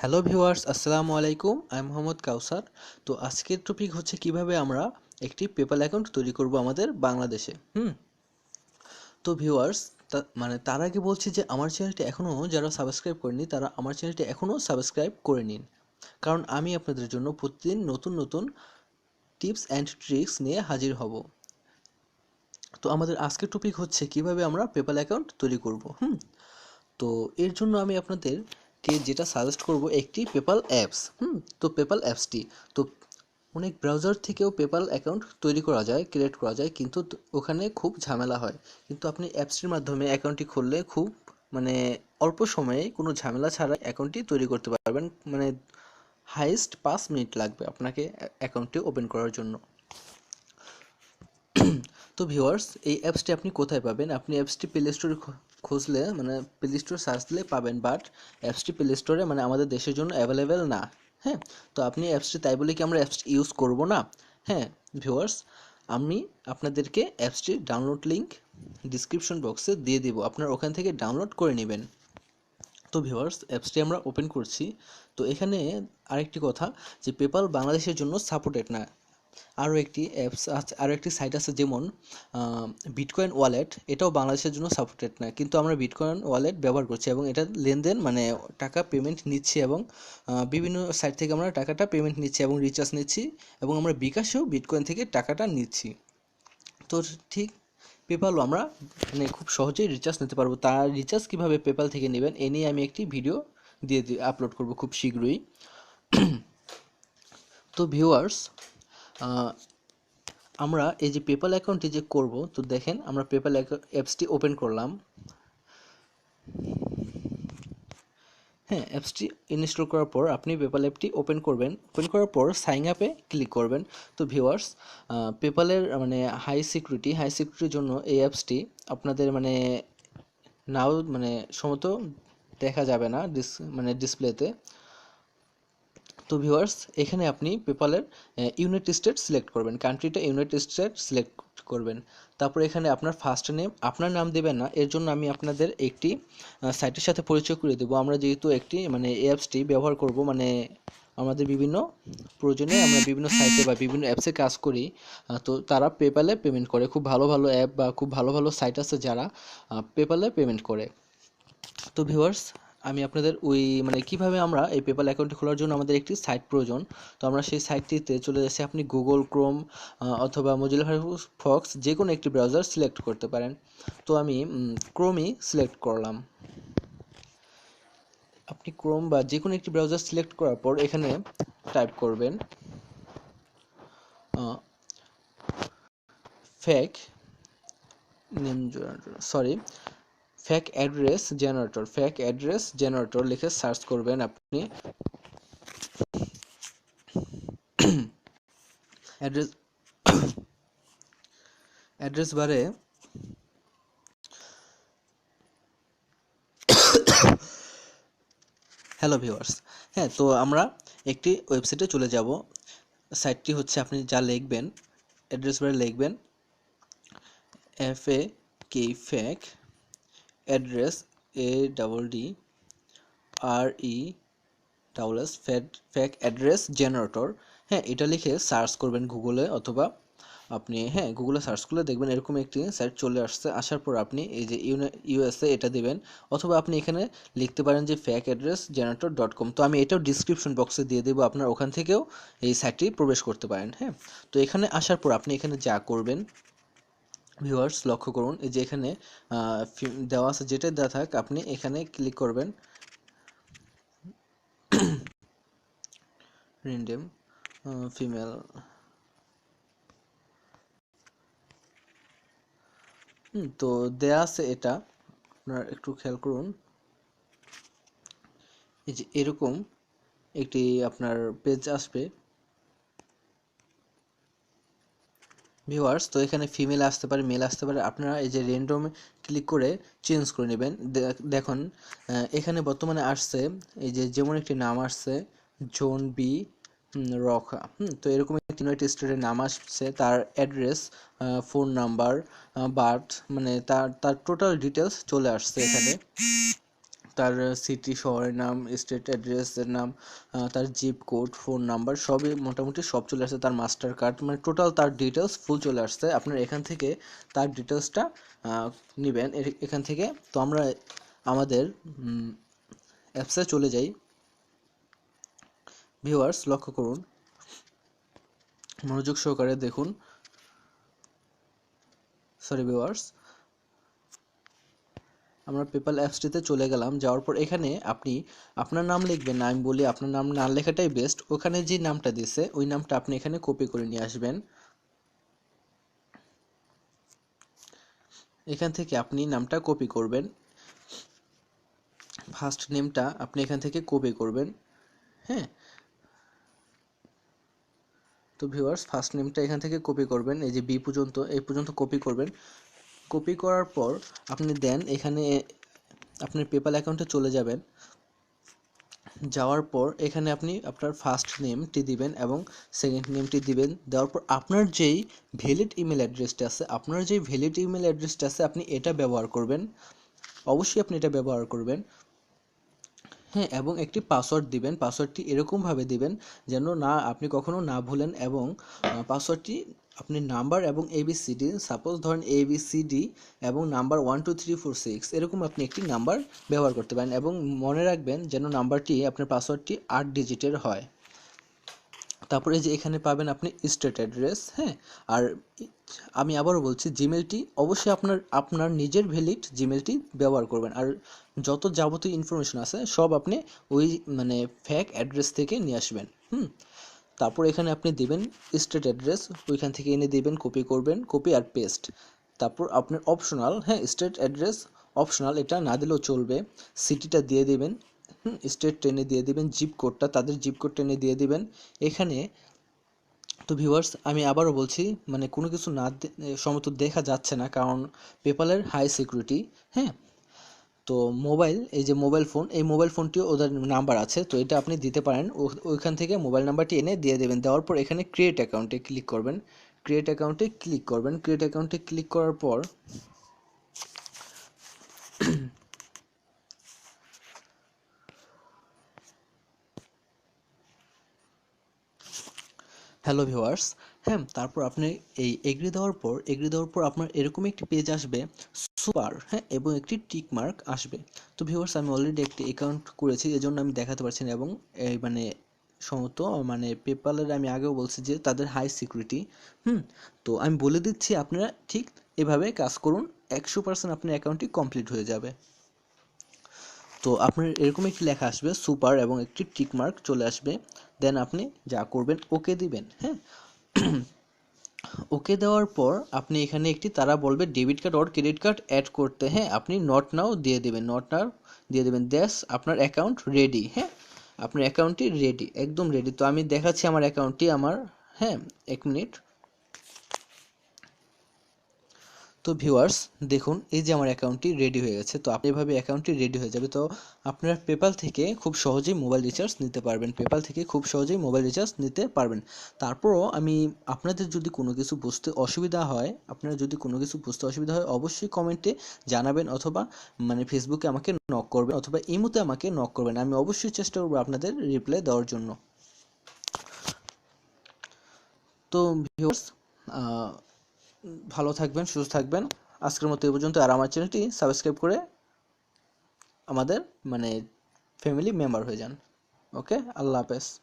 Hello viewers আসসালামু আলাইকুম আমি মোহাম্মদ কাউসার তো আজকের টপিক হচ্ছে কীভাবে আমরা একটি পেপাল অ্যাকাউন্ট তৈরি করব আমাদের বাংলাদেশে। হুম? তো ভিউয়ার্স মানে তার আগে বলছি যে আমার চ্যানেলটি এখনও যারা সাবস্ক্রাইব করেনি তারা আমার চ্যানেলটি এখনও সাবস্ক্রাইব করে নিন। কারণ আমি আপনাদের জন্য প্রতিদিন নতুন নতুন টিপস অ্যান্ড ট্রিক্স নিয়ে হাজির হব। তো আমাদের আজকের টপিক হচ্ছে কীভাবে আমরা পেপাল অ্যাকাউন্ট তৈরি করব। হুম? তো এর জন্য আমি আপনাদেরকে যেটা সাজেস্ট করব একটি পেপাল অ্যাপস হুম? তো পেপাল অ্যাপসটি তো অনেক ব্রাউজার থেকেও পেপাল অ্যাকাউন্ট তৈরি করা যায় ক্রিয়েট করা যায়, কিন্তু ওখানে খুব ঝামেলা হয়। কিন্তু আপনি অ্যাপসটির মাধ্যমে অ্যাকাউন্টটি খুললে খুব মানে অল্প সময়ে কোনো ঝামেলা ছাড়া অ্যাকাউন্টটি তৈরি করতে পারবেন। মানে হাইয়েস্ট পাঁচ মিনিট লাগবে আপনাকে অ্যাকাউন্টটি ওপেন করার জন্য। তো ভিউয়ার্স এই অ্যাপসটি আপনি কোথায় পাবেন? আপনি অ্যাপসটি প্লে স্টোরে খুঁজলে মানে প্লে স্টোর সার্চ দিলে পাবেন। বাট অ্যাপসটি প্লে স্টোরে মানে আমাদের দেশের জন্য অ্যাভেলেবেল না। হ্যাঁ? তো আপনি অ্যাপসটি তাই বলে কি আমরা অ্যাপসটি ইউজ করব না? হ্যাঁ ভিউয়ার্স আমি আপনাদেরকে অ্যাপসটির ডাউনলোড লিঙ্ক ডিসক্রিপশন বক্সে দিয়ে দিব। আপনার ওখান থেকে ডাউনলোড করে নেবেন। তো ভিউয়ার্স অ্যাপসটি আমরা ওপেন করছি। তো এখানে আরেকটি কথা যে পেপাল বাংলাদেশের জন্য সাপোর্টেড না। আরও একটি অ্যাপস আছে আরও একটি সাইট আছে যেমন বিটকয়েন ওয়ালেট এটাও বাংলাদেশের জন্য সাপোর্টেড না, কিন্তু আমরা বিটকয়েন ওয়ালেট ব্যবহার করছি এবং এটা লেনদেন মানে টাকা পেমেন্ট নিচ্ছি এবং বিভিন্ন সাইট থেকে আমরা টাকাটা পেমেন্ট নিচ্ছি এবং রিচার্জ নিচ্ছি এবং আমরা বিকাশেও বিটকয়েন থেকে টাকাটা নিচ্ছি। তো ঠিক পেপালও আমরা মানে খুব সহজেই রিচার্জ নিতে পারব। তার রিচার্জ কীভাবে পেপাল থেকে নেবেন, এ নিয়ে আমি একটি ভিডিও দিয়ে আপলোড করব খুব শীঘ্রই। তো ভিউয়ার্স আমরা এই যে পেপাল অ্যাকাউন্টটি যে করব, তো দেখেন আমরা পেপাল অ্যাপসটি ওপেন করলাম। হ্যাঁ অ্যাপসটি ইনস্টল করার পর আপনি পেপাল অ্যাপটি ওপেন করবেন। ওপেন করার পর সাইন আপে ক্লিক করবেন। তো ভিউয়ার্স পেপালের মানে হাই সিকিউরিটি হাই সিকিউরিটির জন্য এই অ্যাপসটি আপনাদের মানে নাও মানে সমত দেখা যাবে না ডিস মানে ডিসপ্লেতে তো ভিউয়ার্স এখানে আপনি পেপালের ইউনাইটেড স্টেট সিলেক্ট করবেন কান্ট্রিটা ইউনাইটেড স্টেট সিলেক্ট করবেন। তারপর এখানে আপনার ফার্স্ট নেম আপনার নাম দেবেন না, এর জন্য আমি আপনাদের একটি সাইটের সাথে পরিচয় করে দেবো। আমরা যেহেতু একটি মানে অ্যাপসটি ব্যবহার করব মানে আমাদের বিভিন্ন প্রয়োজনে আমরা বিভিন্ন সাইটে বা বিভিন্ন অ্যাপসে কাজ করি তো তারা পেপালে পেমেন্ট করে। খুব ভালো ভালো অ্যাপ বা খুব ভালো ভালো সাইট আছে যারা পেপালে পেমেন্ট করে। তো ভিউয়ার্স আমি আপনাদের ওই মানে কীভাবে আমরা এই পেপাল অ্যাকাউন্টটি খোলার জন্য আমাদের একটি সাইট প্রয়োজন? তো আমরা সেই সাইটটিতে চলে যাচ্ছি, আপনি গুগল ক্রোম অথবা মজিলা ফক্স যে কোনো একটি ব্রাউজার সিলেক্ট করতে পারেন। তো আমি ক্রোমই সিলেক্ট করলাম। আপনি ক্রোম বা যে কোনো একটি ব্রাউজার সিলেক্ট করার পর এখানে টাইপ করবেন fake name sorry fake address generator fake address generator লিখে সার্চ করবেন আপনি। অ্যাড্রেস অ্যাড্রেস বারে হ্যালো ভিউয়ার্স হ্যাঁ তো আমরা একটি ওয়েবসাইটে চলে যাব। সাইটটি হচ্ছে আপনি যা লিখবেন অ্যাড্রেস বারে লিখবেন F A K fake address A double D R E double S fat fake address generator হ্যাঁ এটা লিখে সার্চ করবেন গুগলে অথবা আপনি হ্যাঁ গুগলে সার্চ করলে দেখবেন এরকম একটি সাইট চলে আসছে। আসার পর আপনি এই যে ইউএসএ এটা দেবেন। অথবা আপনি এখানে লিখতে পারেন যে fake address generator dot com তো আমি এটাও ডিসক্রিপশন বক্সে দিয়ে দেবো, আপনার ওখান থেকেও এই সাইটটি প্রবেশ করতে পারেন। হ্যাঁ তো এখানে আসার পর আপনি এখানে যা করবেন ভিউয়ার্স লক্ষ্য করুন, এই যে এখানে দেওয়া আছে যেটা দেওয়া থাক, আপনি এখানে ক্লিক করবেন। রিন্ডেম ফিমেল তো দেয়া আছে এটা, আপনার একটু খেয়াল করুন। এই যে এরকম একটি আপনার পেজ আসবে। ভিউয়ার্স তো এখানে ফিমেল আসতে পারে মেল আসতে পারে, আপনারা এই যে র্যান্ডম ক্লিক করে চেঞ্জ করে নেবেন। দেখুন এখানে বর্তমানে আসছে, এই যে যেমন একটি নাম আসছে জোন বি হুম, তো এরকম একটি ইউনাইটেড স্টেটের নাম আসছে, তার অ্যাড্রেস ফোন নাম্বার বার্থ মানে তার তার টোটাল ডিটেলস চলে আসছে এখানে। তার সিটি শহরের নাম স্টেট অ্যাড্রেসের নাম তার জিপ কোড ফোন নাম্বার সবই মোটামুটি সব চলে আসছে তার মাস্টার কার্ড মানে টোটাল তার ডিটেলস ফুল চলে আসছে। আপনার এখান থেকে তার ডিটেলসটা নেবেন। এখান থেকে তো আমরা আমাদের অ্যাপসে চলে যাই। ভিউয়ার্স লক্ষ্য করুন। মনোযোগ সহকারে দেখুন। সরি ভিউয়ার্স আমরা পেপাল অ্যাপসটিতে চলে গেলাম। যাওয়ার পর এখানে আপনি আপনার নাম লিখবেন আমি বলি আপনার নাম না লেখাটাই বেস্ট ওখানে যে নামটা দিছে, ওই নামটা আপনি এখানে কপি করে নিয়ে আসবেন। এখান থেকে আপনি নামটা কপি করবেন। ফার্স্ট নেমটা আপনি এখান থেকে কপি করবেন। হ্যাঁ? তো ভিউয়ার্স ফার্স্ট নেমটা এখান থেকে কপি করবেন। এই যে বি পর্যন্ত এই পর্যন্ত কপি করবেন। কপি করার পর আপনি দেন, এখানে আপনার পেপাল অ্যাকাউন্টে চলে যাবেন। যাওয়ার পর এখানে আপনি আপনার ফার্স্ট নেমটি দিবেন এবং সেকেন্ড নেমটি দিবেন। দেওয়ার পর আপনার যেই ভ্যালিড ইমেল অ্যাড্রেসটা আছে, আপনার যেই ভ্যালিড ইমেল অ্যাড্রেসটা আছে, আপনি এটা ব্যবহার করবেন। অবশ্যই আপনি এটা ব্যবহার করবেন। হ্যাঁ এবং একটি পাসওয়ার্ড দিবেন। পাসওয়ার্ডটি এরকমভাবে দিবেন যেন না, আপনি কখনো না ভুলেন এবং পাসওয়ার্ডটি আপনি নাম্বার এবং A B C D suppose ধরেন এবিসিডি এবং number one two three four six এরকম আপনি একটি নাম্বার ব্যবহার করতে পারেন এবং মনে রাখবেন যেন নাম্বারটি, আপনার পাসওয়ার্ডটি আট ডিজিটের হয়। তারপরে যে এখানে পাবেন আপনি স্টেট অ্যাড্রেস হ্যাঁ? আর আমি আবারও বলছি জিমেলটি অবশ্যই আপনার আপনার নিজের ভ্যালিড জিমেলটি ব্যবহার করবেন। আর যত যাবতীয় ইনফরমেশন আছে, সব আপনি ওই মানে ফ্যাক অ্যাড্রেস থেকে নিয়ে আসবেন, হুম? তারপর এখানে আপনি দিবেন স্টেট অ্যাড্রেস ওইখান থেকে এনে দিবেন কপি করবেন কপি আর পেস্ট তারপর আপনার অপশনাল হ্যাঁ স্টেট অ্যাড্রেস অপশনাল এটা না দিলেও চলবে। সিটিটা দিয়ে দিবেন স্টেট টেনে দিয়ে দিবেন জিপ কোডটা তাদের জিপ কোড টেনে দিয়ে দিবেন। এখানে তো ভিউয়ার্স আমি আবারও বলছি মানে কোনো কিছু না সমত দেখা যাচ্ছে না, কারণ পেপালের হাই সিকিউরিটি হ্যাঁ তো মোবাইল, এই যে মোবাইল ফোন, এই মোবাইল ফোনটিও ওদের নাম্বার আছে, তো এটা আপনি দিতে পারেন। ওইখান থেকে মোবাইল নাম্বারটি এনে দিয়ে দেবেন। দেওয়ার পর এখানে ক্রিয়েট অ্যাকাউন্টে ক্লিক করবেন। ক্রিয়েট অ্যাকাউন্টে ক্লিক করবেন। ক্রিয়েট অ্যাকাউন্টে ক্লিক করার পর হ্যালো ভিউয়ার্স হ্যাঁ তারপর আপনি এই এগ্রি দেওয়ার পর, এগ্রি দেওয়ার পর আপনার এরকম একটি পেজ আসবে, সুপার হ্যাঁ এবং একটি টিক মার্ক আসবে। তো ভিউয়ার্স আমি অলরেডি একটি অ্যাকাউন্ট করেছি, এজন্য আমি দেখাতে পারছি না, এবং এই মানে সমত মানে পেপালের আমি আগেও বলছি যে, তাদের হাই সিকিউরিটি হুম? তো আমি বলে দিচ্ছি, আপনারা ঠিক এভাবে কাজ করুন, একশো পার্সেন্ট আপনার অ্যাকাউন্টটি কমপ্লিট হয়ে যাবে। তো আপনার এরকম একটি লেখা আসবে, সুপার, এবং একটি টিক মার্ক চলে আসবে দেন আপনি যা করবেন ওকে দিবেন হ্যাঁ? ওকে দেওয়ার পর আপনি এখানে একটি তারা বলবে debit card or credit card add করতে। হ্যাঁ আপনি নট নাও দিয়ে দেবেন নট নাও দিয়ে দেবেন। দ্যাস আপনার অ্যাকাউন্ট রেডি হ্যাঁ? আপনার অ্যাকাউন্টটি রেডি একদম রেডি তো আমি দেখাচ্ছি আমার অ্যাকাউন্টটি আমার হ্যাঁ এক মিনিট তো ভিউয়ার্স দেখুন, এই যে আমার অ্যাকাউন্টটি রেডি হয়ে গেছে, তো আপনি এভাবে অ্যাকাউন্টটি রেডি হয়ে যাবে, তো আপনারা পেপাল থেকে খুব সহজেই মোবাইল রিচার্জ নিতে পারবেন পেপাল থেকে খুব সহজেই মোবাইল রিচার্জ নিতে পারবেন। তারপরও আমি আপনাদের যদি কোনো কিছু বুঝতে অসুবিধা হয়, আপনারা যদি কোনো কিছু বুঝতে অসুবিধা হয়, অবশ্যই কমেন্টে জানাবেন অথবা মানে ফেসবুকে আমাকে নক করবেন, অথবা ইমোতে আমাকে নক করবেন, আমি অবশ্যই চেষ্টা করব আপনাদের রিপ্লাই দেওয়ার জন্য। তো ভিউয়ার্স ভালো থাকবেন, সুস্থ থাকবেন। আজকের মতো এ পর্যন্ত। আর আমার চ্যানেলটি সাবস্ক্রাইব করে আমাদের মানে ফ্যামিলি মেম্বার হয়ে যান। ওকে আল্লাহ হাফেজ।